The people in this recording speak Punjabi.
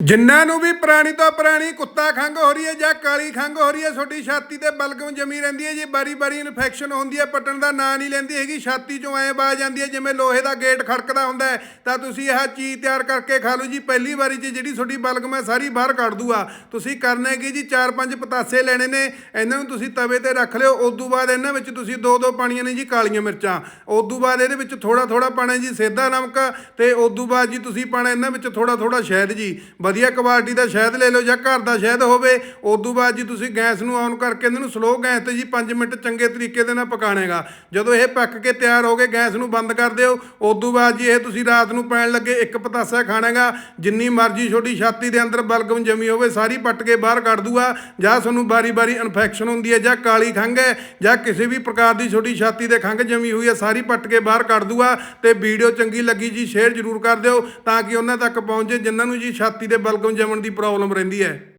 ਜਿਨ੍ਹਾਂ ਨੂੰ ਵੀ ਪੁਰਾਣੀ ਤੋਂ ਪੁਰਾਣੀ ਕੁੱਤਾ ਖੰਗ ਹੋ ਰਹੀ ਹੈ ਜਾਂ ਕਾਲੀ ਖੰਗ ਹੋ ਰਹੀ ਹੈ, ਤੁਹਾਡੀ ਛਾਤੀ ਤੇ ਬਲਗਮ ਜਮੀ ਰਹਿੰਦੀ ਹੈ ਜੀ। ਬਾਰੀ-ਬਾਰੀ ਇਨਫੈਕਸ਼ਨ ਹੁੰਦੀ ਹੈ, ਪਟਣ ਦਾ ਨਾਂ ਨਹੀਂ ਲੈਂਦੀ ਹੈਗੀ। ਛਾਤੀ ਚੋਂ ਐ ਬਾਜ ਜਾਂਦੀ ਹੈ, ਜਿਵੇਂ ਲੋਹੇ ਦਾ ਗੇਟ ਖੜਕਦਾ ਹੁੰਦਾ ਹੈ। ਤਾਂ ਤੁਸੀਂ ਇਹ ਚੀਜ਼ ਤਿਆਰ ਕਰਕੇ ਖਾ ਲਓ ਜੀ। ਪਹਿਲੀ ਵਾਰੀ 'ਚ ਜਿਹੜੀ ਤੁਹਾਡੀ ਬਲਗਮ ਹੈ, ਸਾਰੀ ਬਾਹਰ ਕੱਢ ਦੂਗਾ। ਤੁਸੀਂ ਕਰਨਾ ਕੀ ਜੀ 4-5 ਪਤਾਸੇ ਲੈਣੇ ਨੇ। ਇਹਨਾਂ ਨੂੰ ਤੁਸੀਂ ਤਵੇ ਤੇ ਰੱਖ ਲਿਓ। ਉਸ ਤੋਂ ਬਾਅਦ ਇਹਨਾਂ ਵਿੱਚ ਤੁਸੀਂ ਦੋ ਦੋ ਪਾਣੀਆਂ ਨੇ ਜੀ, ਕਾਲੀਆਂ ਮਿਰਚਾਂ। ਉਸ ਤੋਂ ਬਾਅਦ ਇਹਦੇ ਵਿੱਚ ਥੋੜਾ ਥੋੜਾ ਪਾਣਾ ਜੀ ਸੇਧਾ ਨਮਕ। ਤੇ ਉਸ ਤੋਂ ਬਾਅਦ ਜੀ ਤੁਸੀਂ ਪਾਣਾ ਇਹਨਾਂ ਵਿੱਚ ਥੋੜਾ ਥੋੜਾ ਸ਼ਹਿਦ ਜੀ। ਵਧੀਆ ਕੁਆਲਿਟੀ ਦਾ ਸ਼ਹਿਦ ਲੈ ਲਓ ਜਾਂ ਘਰ ਦਾ ਸ਼ਹਿਦ ਹੋਵੇ ਉਸ ਤੋਂ ਬਾਅਦ ਜੀ ਤੁਸੀਂ ਗੈਸ ਨੂੰ ਔਨ ਕਰਕੇ ਇਹਨਾਂ ਨੂੰ ਸਲੋ ਗੈਸ ਤੇ ਜੀ 5 ਮਿੰਟ ਚੰਗੇ ਤਰੀਕੇ ਦੇ ਨਾਲ ਪਕਾਣੇਗਾ। ਜਦੋਂ ਇਹ ਪੱਕ ਕੇ ਤਿਆਰ ਹੋ ਗਏ, ਗੈਸ ਨੂੰ ਬੰਦ ਕਰ ਦਿਓ, ਉਦੋਂ ਬਾਅਦ ਜੀ ਇਹ ਤੁਸੀਂ ਰਾਤ ਨੂੰ ਪੈਣ ਲੱਗੇ, ਇੱਕ ਪਤਾਸਾ ਖਾਣੇਗਾ। ਜਿੰਨੀ ਮਰਜ਼ੀ ਛੋਟੀ ਛਾਤੀ ਦੇ ਅੰਦਰ ਬਲਗਮ ਜਮੀ ਹੋਵੇ, ਸਾਰੀ ਪੱਟ ਕੇ ਬਾਹਰ ਕੱਢ ਦੂਗਾ, ਜਾਂ ਤੁਹਾਨੂੰ ਬਾਰੀ-ਬਾਰੀ ਇਨਫੈਕਸ਼ਨ ਹੁੰਦੀ ਹੈ, ਜਾਂ ਕਾਲੀ ਖੰਘ ਹੈ, ਜਾਂ ਕਿਸੇ ਵੀ ਪ੍ਰਕਾਰ ਦੀ ਛੋਟੀ ਛਾਤੀ ਦੇ ਖੰਘ ਜਮੀ ਹੋਈ ਹੈ, ਸਾਰੀ ਪੱਟ ਕੇ ਬਾਹਰ ਕੱਢ ਦੂਗਾ। ਤੇ ਵੀਡੀਓ ਚੰਗੀ ਲੱਗੀ ਜੀ, ਸ਼ੇਅਰ ਜ਼ਰੂਰ ਕਰ ਦਿਓ, ਤਾਂ ਕਿ ਉਹਨਾਂ ਤੱਕ ਪਹੁੰਚੇ, ਜਿਨ੍ਹਾਂ ਨੂੰ ਜੀ ਛਾਤੀ ਦੇ ਬਲਗਮ ਜਮਣ ਦੀ ਪ੍ਰੋਬਲਮ ਰਹਿੰਦੀ ਹੈ।